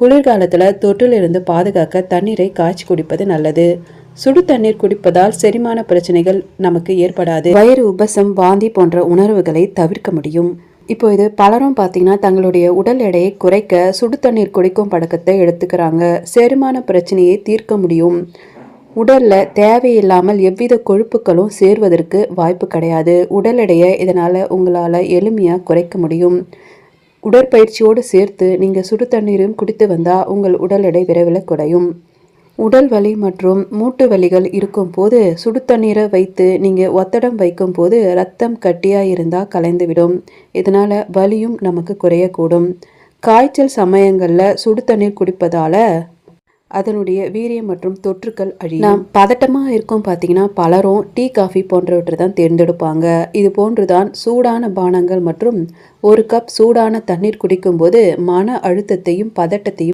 குளிர்காலத்தில் தொற்றிலிருந்து பாதுகாக்க தண்ணீரை காய்ச்சி குடிப்பது நல்லது. சுடு தண்ணீர் குடிப்பதால் செரிமான பிரச்சனைகள் நமக்கு ஏற்படாது. வயிறு உபசம் வாந்தி போன்ற உணர்வுகளை தவிர்க்க முடியும். இப்போ இது பலரும் பார்த்தீங்கன்னா தங்களுடைய உடல் எடையை குறைக்க சுடு தண்ணீர் குடிக்கும் பழக்கத்தை எடுத்துக்கிறாங்க. செரிமான பிரச்சனையை தீர்க்க முடியும். உடல்ல தேவையில்லாமல் எவ்வித கொழுப்புகளும் சேர்வதற்கு வாய்ப்பு கிடையாது. உடல் எடையை இதனால் உங்களால் எளிமையாக குறைக்க முடியும். உடற்பயிற்சியோடு சேர்த்து நீங்கள் சுடு தண்ணீரும் குடித்து வந்தால் உங்கள் உடல் எடை விரைவில் குறையும். உடல் வலி மற்றும் மூட்டு வலிகள் இருக்கும்போது சுடு தண்ணீரை வைத்து நீங்கள் ஒத்தடம் வைக்கும்போது ரத்தம் கட்டியாக இருந்தால் கலைந்துவிடும். இதனால் வலியும் நமக்கு குறையக்கூடும். காய்ச்சல் சமயங்களில் சுடு தண்ணீர் குடிப்பதால் அதனுடைய வீரியம் மற்றும் தொற்றுக்கள் அழியும். நாம் பதட்டமாக இருக்கும் பார்த்தீங்கன்னா பலரும் டீ காஃபி போன்றவற்றை தான் தேர்ந்தெடுப்பாங்க. இது போன்றுதான் சூடான பானங்கள் மற்றும் ஒரு கப் சூடான தண்ணீர் குடிக்கும்போது மன அழுத்தத்தையும் பதட்டத்தையும்